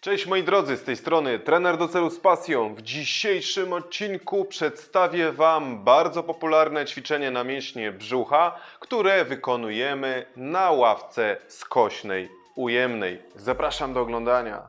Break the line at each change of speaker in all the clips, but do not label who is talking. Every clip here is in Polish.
Cześć moi drodzy, z tej strony trener do celu z pasją. W dzisiejszym odcinku przedstawię Wam bardzo popularne ćwiczenie na mięśnie brzucha, które wykonujemy na ławce skośnej ujemnej. Zapraszam do oglądania.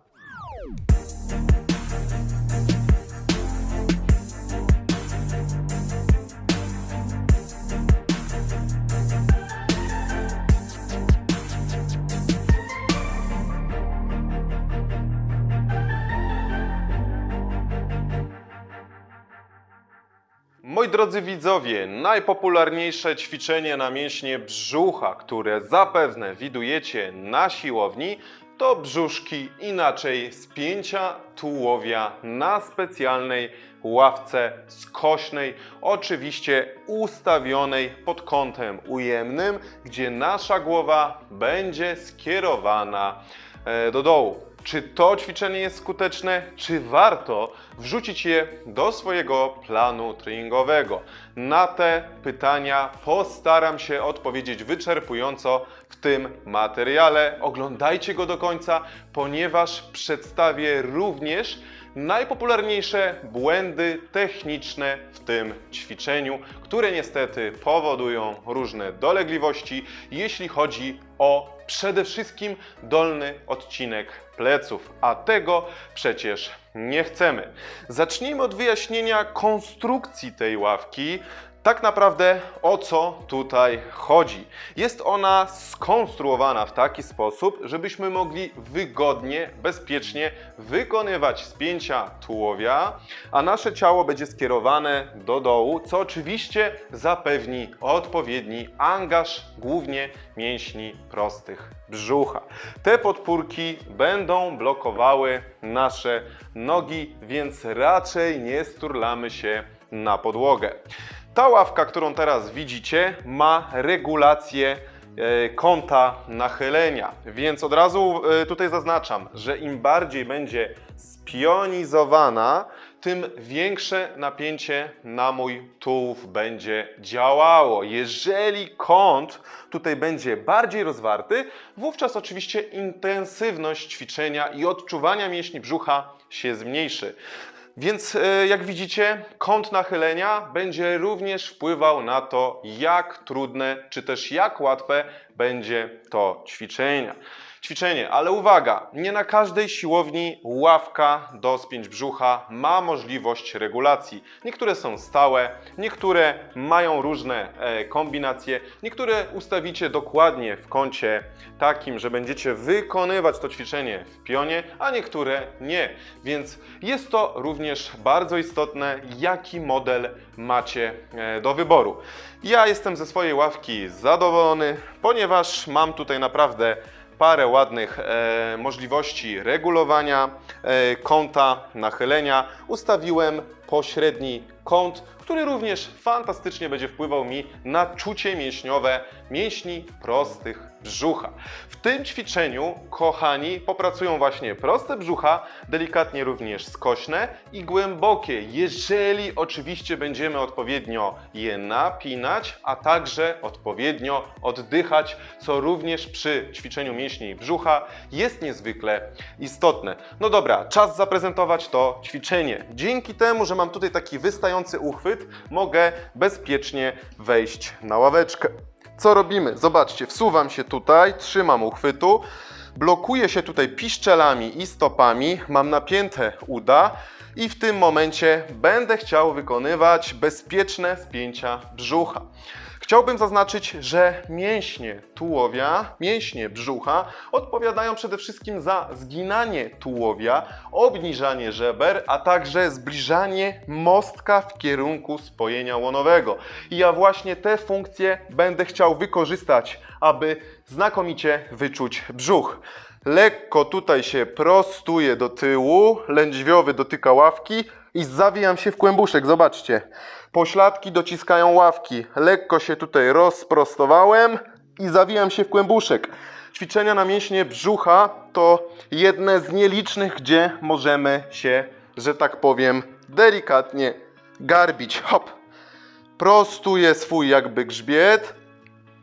Moi drodzy widzowie, najpopularniejsze ćwiczenie na mięśnie brzucha, które zapewne widujecie na siłowni, to brzuszki, inaczej spięcia tułowia na specjalnej ławce skośnej, oczywiście ustawionej pod kątem ujemnym, gdzie nasza głowa będzie skierowana e, do dołu. Czy to ćwiczenie jest skuteczne? Czy warto wrzucić je do swojego planu treningowego? Na te pytania postaram się odpowiedzieć wyczerpująco w tym materiale. Oglądajcie go do końca, ponieważ przedstawię również najpopularniejsze błędy techniczne w tym ćwiczeniu, które niestety powodują różne dolegliwości, jeśli chodzi o przede wszystkim dolny odcinek pleców, a tego przecież nie chcemy. Zacznijmy od wyjaśnienia konstrukcji tej ławki. Tak naprawdę o co tutaj chodzi? Jest ona skonstruowana w taki sposób, żebyśmy mogli wygodnie, bezpiecznie wykonywać spięcia tułowia, a nasze ciało będzie skierowane do dołu, co oczywiście zapewni odpowiedni angaż głównie mięśni prostych brzucha. Te podpórki będą blokowały nasze nogi, więc raczej nie sturlamy się na podłogę. Ta ławka, którą teraz widzicie, ma regulację e, kąta nachylenia, więc od razu e, tutaj zaznaczam, że im bardziej będzie spionizowana, tym większe napięcie na mój tułów będzie działało. Jeżeli kąt tutaj będzie bardziej rozwarty, wówczas oczywiście intensywność ćwiczenia i odczuwania mięśni brzucha się zmniejszy. Więc e, jak widzicie, kąt nachylenia będzie również wpływał na to, jak trudne czy też jak łatwe będzie to ćwiczenie. Ćwiczenie, ale uwaga, nie na każdej siłowni ławka do spięć brzucha ma możliwość regulacji. Niektóre są stałe, niektóre mają różne e, kombinacje, niektóre ustawicie dokładnie w kącie takim, że będziecie wykonywać to ćwiczenie w pionie, a niektóre nie. Więc jest to również bardzo istotne, jaki model macie e, do wyboru. Ja jestem ze swojej ławki zadowolony, ponieważ mam tutaj naprawdę parę ładnych e, możliwości regulowania e, kąta nachylenia. Ustawiłem pośredni kąt, który również fantastycznie będzie wpływał mi na czucie mięśniowe mięśni prostych brzucha. W tym ćwiczeniu, kochani, popracują właśnie proste brzucha, delikatnie również skośne i głębokie, jeżeli oczywiście będziemy odpowiednio je napinać, a także odpowiednio oddychać, co również przy ćwiczeniu mięśni brzucha jest niezwykle istotne. No dobra, czas zaprezentować to ćwiczenie. Dzięki temu, że mam tutaj taki wystający uchwyt, mogę bezpiecznie wejść na ławeczkę. Co robimy? Zobaczcie, wsuwam się tutaj, trzymam uchwytu, blokuję się tutaj piszczelami i stopami, mam napięte uda i w tym momencie będę chciał wykonywać bezpieczne spięcia brzucha. Chciałbym zaznaczyć, że mięśnie tułowia, mięśnie brzucha odpowiadają przede wszystkim za zginanie tułowia, obniżanie żeber, a także zbliżanie mostka w kierunku spojenia łonowego. I ja właśnie te funkcje będę chciał wykorzystać, aby znakomicie wyczuć brzuch. Lekko tutaj się prostuję do tyłu, lędźwiowy dotyka ławki i zawijam się w kłębuszek. Zobaczcie, pośladki dociskają ławki. Lekko się tutaj rozprostowałem i zawijam się w kłębuszek. Ćwiczenia na mięśnie brzucha to jedne z nielicznych, gdzie możemy się, że tak powiem, delikatnie garbić. Hop. Prostuję swój jakby grzbiet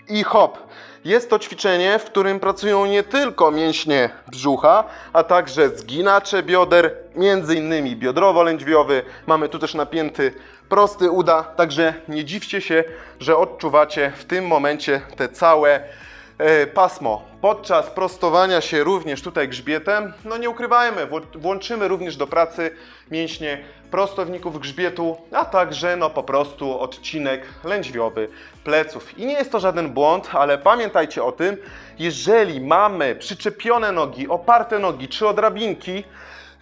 i hop. Jest to ćwiczenie, w którym pracują nie tylko mięśnie brzucha, a także zginacze bioder, między innymi biodrowo-lędźwiowy. Mamy tu też napięty prosty uda, także nie dziwcie się, że odczuwacie w tym momencie te całe pasmo. Podczas prostowania się również tutaj grzbietem, no nie ukrywajmy, włączymy również do pracy mięśnie prostowników grzbietu, a także no po prostu odcinek lędźwiowy pleców. I nie jest to żaden błąd, ale pamiętajcie o tym, jeżeli mamy przyczepione nogi, oparte nogi czy o drabinki,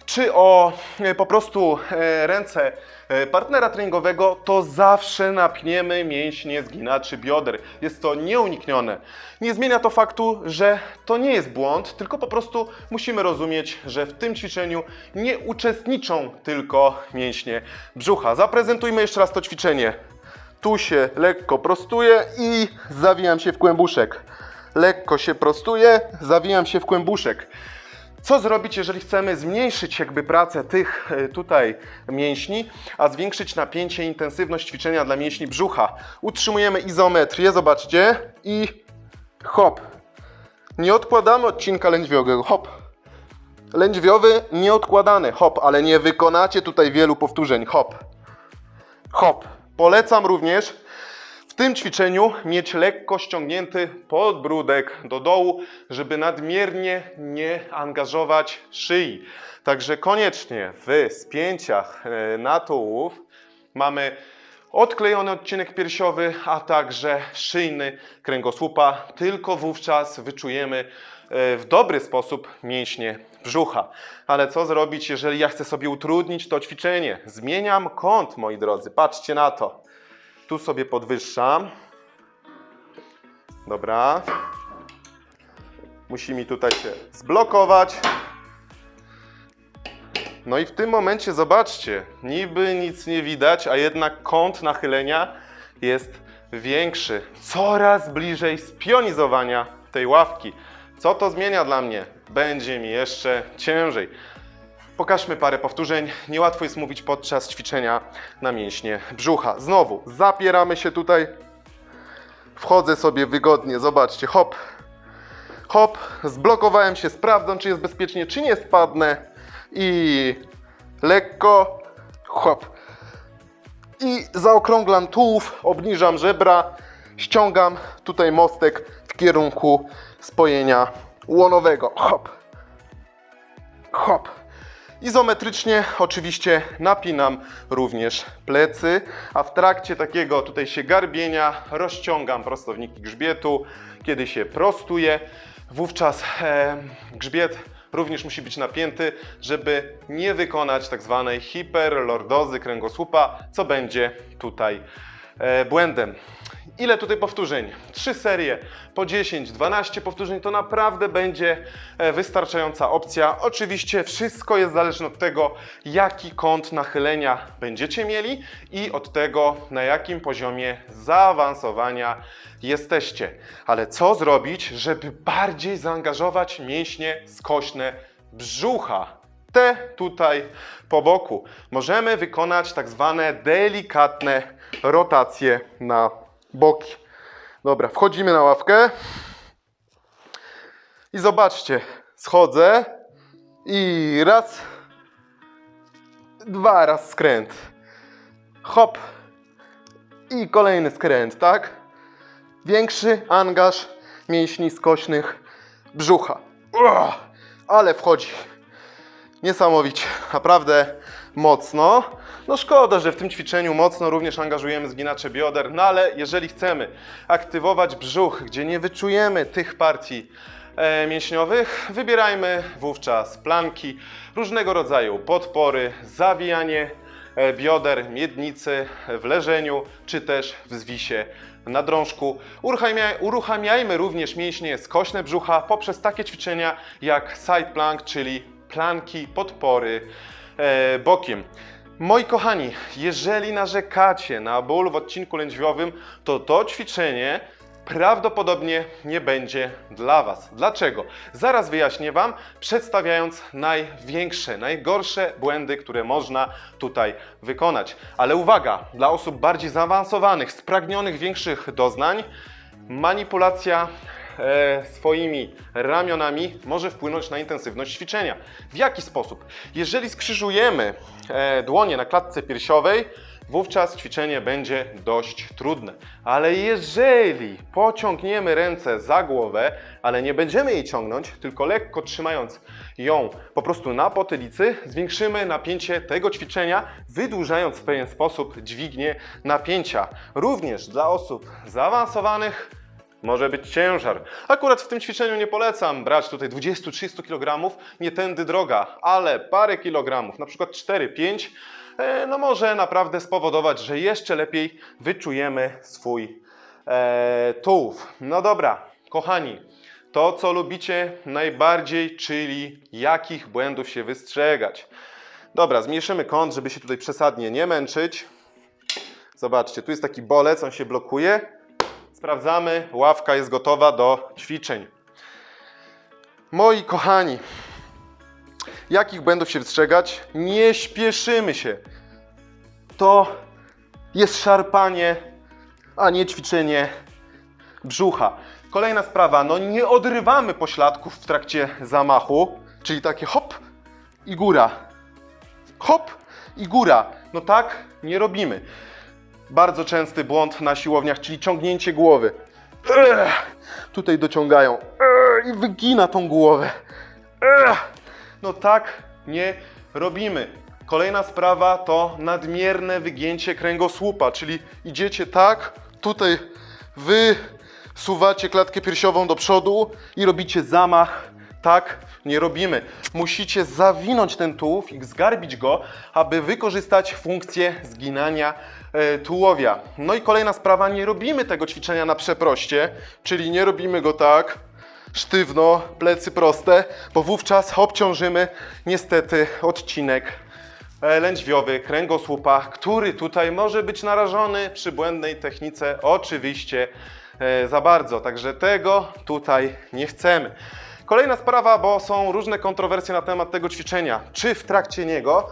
czy o e, po prostu e, ręce e, partnera treningowego, to zawsze napniemy mięśnie zginaczy bioder. Jest to nieuniknione. Nie zmienia to faktu, że to nie jest błąd, tylko po prostu musimy rozumieć, że w tym ćwiczeniu nie uczestniczą tylko mięśnie brzucha. Zaprezentujmy jeszcze raz to ćwiczenie. Tu się lekko prostuję i zawijam się w kłębuszek. Lekko się prostuję, zawijam się w kłębuszek. Co zrobić, jeżeli chcemy zmniejszyć jakby pracę tych e, tutaj mięśni, a zwiększyć napięcie i intensywność ćwiczenia dla mięśni brzucha? Utrzymujemy izometrię, zobaczcie, i hop. Nie odkładamy odcinka lędźwiowego, hop. Lędźwiowy nieodkładany, hop, ale nie wykonacie tutaj wielu powtórzeń, hop. Hop. Polecam również tym ćwiczeniu mieć lekko ściągnięty podbródek do dołu, żeby nadmiernie nie angażować szyi. Także koniecznie w spięciach e, na tułów mamy odklejony odcinek piersiowy, a także szyjny kręgosłupa. Tylko wówczas wyczujemy e, w dobry sposób mięśnie brzucha. Ale co zrobić, jeżeli ja chcę sobie utrudnić to ćwiczenie? Zmieniam kąt, moi drodzy. Patrzcie na to. Tu sobie podwyższam. Dobra. Musi mi tutaj się zblokować. No i w tym momencie zobaczcie, niby nic nie widać, a jednak kąt nachylenia jest większy. Coraz bliżej spionizowania tej ławki. Co to zmienia dla mnie? Będzie mi jeszcze ciężej. Pokażmy parę powtórzeń. Niełatwo jest mówić podczas ćwiczenia na mięśnie brzucha. Znowu zapieramy się tutaj. Wchodzę sobie wygodnie. Zobaczcie, hop, hop. Zblokowałem się, sprawdzam, czy jest bezpiecznie, czy nie spadnę. I lekko, hop. I zaokrąglam tułów, obniżam żebra, ściągam tutaj mostek w kierunku spojenia łonowego. Hop, hop. Izometrycznie oczywiście napinam również plecy, a w trakcie takiego tutaj się garbienia rozciągam prostowniki grzbietu. Kiedy się prostuję, wówczas e, grzbiet również musi być napięty, żeby nie wykonać tak zwanej hiperlordozy kręgosłupa, co będzie tutaj e, błędem. Ile tutaj powtórzeń? Trzy serie po 10, 12 powtórzeń to naprawdę będzie e, wystarczająca opcja. Oczywiście wszystko jest zależne od tego, jaki kąt nachylenia będziecie mieli i od tego, na jakim poziomie zaawansowania jesteście. Ale co zrobić, żeby bardziej zaangażować mięśnie skośne brzucha? te tutaj po boku. Możemy wykonać tak zwane delikatne rotacje na boki. Dobra, wchodzimy na ławkę. I zobaczcie, schodzę i raz, dwa, raz skręt. Hop i kolejny skręt, tak? Większy angaż mięśni skośnych brzucha. Uah, ale wchodzi niesamowicie, naprawdę mocno. No szkoda, że w tym ćwiczeniu mocno również angażujemy zginacze bioder, no ale jeżeli chcemy aktywować brzuch, gdzie nie wyczujemy tych partii e, mięśniowych, wybierajmy wówczas planki, różnego rodzaju podpory, zawijanie e, bioder, miednicy w leżeniu, czy też w zwisie na drążku. Uruchamia, uruchamiajmy również mięśnie skośne brzucha poprzez takie ćwiczenia jak side plank, czyli planki, podpory bokiem. Moi kochani, jeżeli narzekacie na ból w odcinku lędźwiowym, to to ćwiczenie prawdopodobnie nie będzie dla Was. Dlaczego? Zaraz wyjaśnię Wam, przedstawiając największe, najgorsze błędy, które można tutaj wykonać. Ale uwaga, dla osób bardziej zaawansowanych, spragnionych większych doznań, manipulacja e, swoimi ramionami może wpłynąć na intensywność ćwiczenia. W jaki sposób? Jeżeli skrzyżujemy e, dłonie na klatce piersiowej, wówczas ćwiczenie będzie dość trudne. Ale jeżeli pociągniemy ręce za głowę, ale nie będziemy jej ciągnąć, tylko lekko trzymając ją po prostu na potylicy, zwiększymy napięcie tego ćwiczenia, wydłużając w pewien sposób dźwignię napięcia. Również dla osób zaawansowanych może być ciężar. Akurat w tym ćwiczeniu nie polecam brać tutaj 20-30 kg, nie tędy droga, ale parę kilogramów, na przykład 4-5, e, no może naprawdę spowodować, że jeszcze lepiej wyczujemy swój e, tułów. No dobra, kochani, to co lubicie najbardziej, czyli jakich błędów się wystrzegać. Dobra, zmniejszymy kąt, żeby się tutaj przesadnie nie męczyć. Zobaczcie, tu jest taki bolec, on się blokuje. Sprawdzamy, ławka jest gotowa do ćwiczeń. Moi kochani, jakich błędów się wystrzegać? Nie śpieszymy się. To jest szarpanie, a nie ćwiczenie brzucha. Kolejna sprawa, no nie odrywamy pośladków w trakcie zamachu, czyli takie hop i góra. Hop i góra. No tak nie robimy. Bardzo częsty błąd na siłowniach, czyli ciągnięcie głowy. Tutaj dociągają i wygina tą głowę. No tak nie robimy. Kolejna sprawa to nadmierne wygięcie kręgosłupa, czyli idziecie tak, tutaj wysuwacie klatkę piersiową do przodu i robicie zamach. Tak nie robimy. Musicie zawinąć ten tułów i zgarbić go, aby wykorzystać funkcję zginania e, tułowia. No i kolejna sprawa, nie robimy tego ćwiczenia na przeproście, czyli nie robimy go tak, sztywno, plecy proste, bo wówczas obciążymy niestety odcinek e, lędźwiowy kręgosłupa, który tutaj może być narażony przy błędnej technice oczywiście e, za bardzo. Także tego tutaj nie chcemy. Kolejna sprawa, bo są różne kontrowersje na temat tego ćwiczenia. Czy w trakcie niego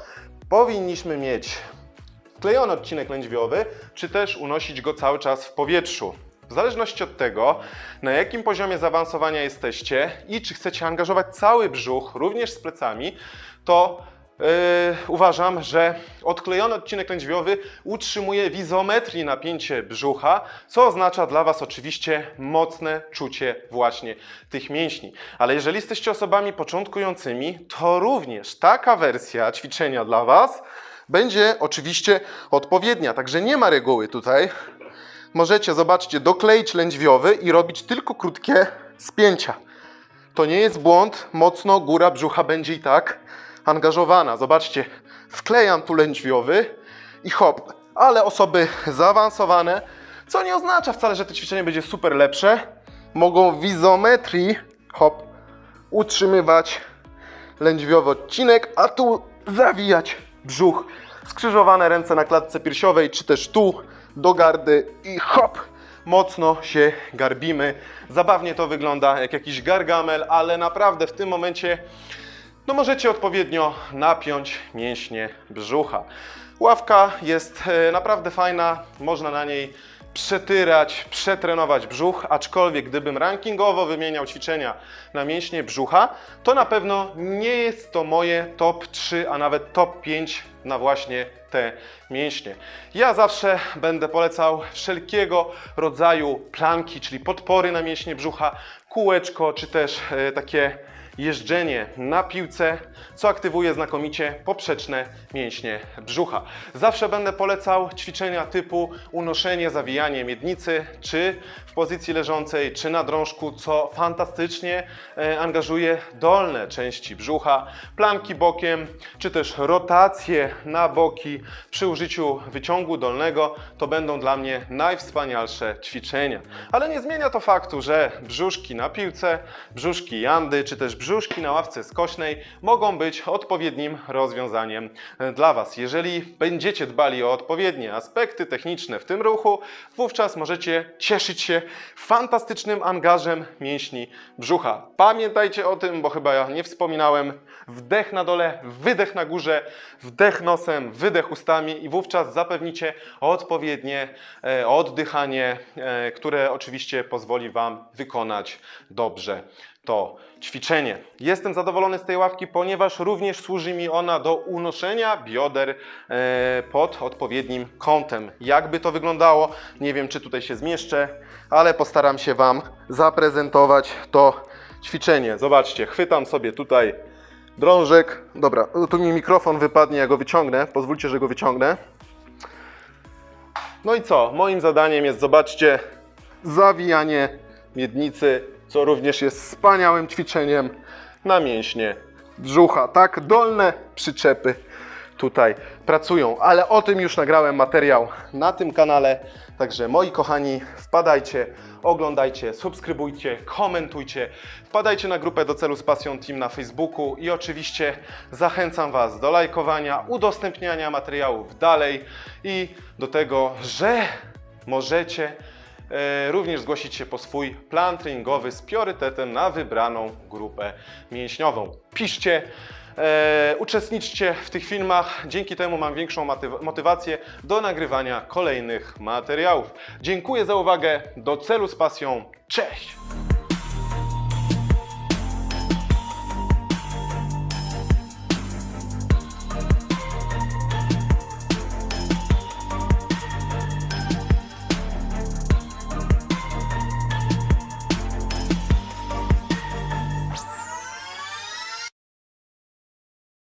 powinniśmy mieć klejony odcinek lędźwiowy, czy też unosić go cały czas w powietrzu? W zależności od tego, na jakim poziomie zaawansowania jesteście i czy chcecie angażować cały brzuch, również z plecami, to Yy, uważam, że odklejony odcinek lędźwiowy utrzymuje w izometrii napięcie brzucha, co oznacza dla Was oczywiście mocne czucie właśnie tych mięśni. Ale jeżeli jesteście osobami początkującymi, to również taka wersja ćwiczenia dla Was będzie oczywiście odpowiednia. Także nie ma reguły tutaj. Możecie, zobaczcie, dokleić lędźwiowy i robić tylko krótkie spięcia. To nie jest błąd, mocno góra brzucha będzie i tak angażowana. Zobaczcie, wklejam tu lędźwiowy i hop. Ale osoby zaawansowane, co nie oznacza wcale, że to ćwiczenie będzie super lepsze, mogą w izometrii, hop, utrzymywać lędźwiowy odcinek, a tu zawijać brzuch. Skrzyżowane ręce na klatce piersiowej, czy też tu do gardy i hop, mocno się garbimy. Zabawnie to wygląda jak jakiś gargamel, ale naprawdę w tym momencie no możecie odpowiednio napiąć mięśnie brzucha. Ławka jest e, naprawdę fajna, można na niej przetyrać, przetrenować brzuch, aczkolwiek gdybym rankingowo wymieniał ćwiczenia na mięśnie brzucha, to na pewno nie jest to moje top 3, a nawet top 5 na właśnie te mięśnie. Ja zawsze będę polecał wszelkiego rodzaju planki, czyli podpory na mięśnie brzucha, kółeczko, czy też e, takie jeżdżenie na piłce, co aktywuje znakomicie poprzeczne mięśnie brzucha. Zawsze będę polecał ćwiczenia typu unoszenie, zawijanie miednicy, czy w pozycji leżącej, czy na drążku, co fantastycznie e, angażuje dolne części brzucha, planki bokiem, czy też rotacje na boki przy użyciu wyciągu dolnego, to będą dla mnie najwspanialsze ćwiczenia. Ale nie zmienia to faktu, że brzuszki na piłce, brzuszki jandy, czy też brzuszki na ławce skośnej mogą być odpowiednim rozwiązaniem dla Was. Jeżeli będziecie dbali o odpowiednie aspekty techniczne w tym ruchu, wówczas możecie cieszyć się fantastycznym angażem mięśni brzucha. Pamiętajcie o tym, bo chyba ja nie wspominałem. Wdech na dole, wydech na górze, wdech nosem, wydech ustami i wówczas zapewnicie odpowiednie e, oddychanie, e, które oczywiście pozwoli Wam wykonać dobrze to ćwiczenie. Jestem zadowolony z tej ławki, ponieważ również służy mi ona do unoszenia bioder e, pod odpowiednim kątem. Jakby to wyglądało, nie wiem czy tutaj się zmieszczę, ale postaram się Wam zaprezentować to ćwiczenie. Zobaczcie, chwytam sobie tutaj drążek. Dobra, tu mi mikrofon wypadnie, ja go wyciągnę. Pozwólcie, że go wyciągnę. No i co? Moim zadaniem jest, zobaczcie, zawijanie miednicy, co również jest wspaniałym ćwiczeniem na mięśnie brzucha. Tak, dolne przyczepy tutaj pracują, ale o tym już nagrałem materiał na tym kanale. Także moi kochani, wpadajcie, oglądajcie, subskrybujcie, komentujcie, wpadajcie na grupę do celu z pasją Team na Facebooku i oczywiście zachęcam Was do lajkowania, udostępniania materiałów dalej i do tego, że możecie również zgłosić się po swój plan treningowy z priorytetem na wybraną grupę mięśniową. Piszcie, e, uczestniczcie w tych filmach, dzięki temu mam większą motyw- motywację do nagrywania kolejnych materiałów. Dziękuję za uwagę, do celu z pasją, cześć!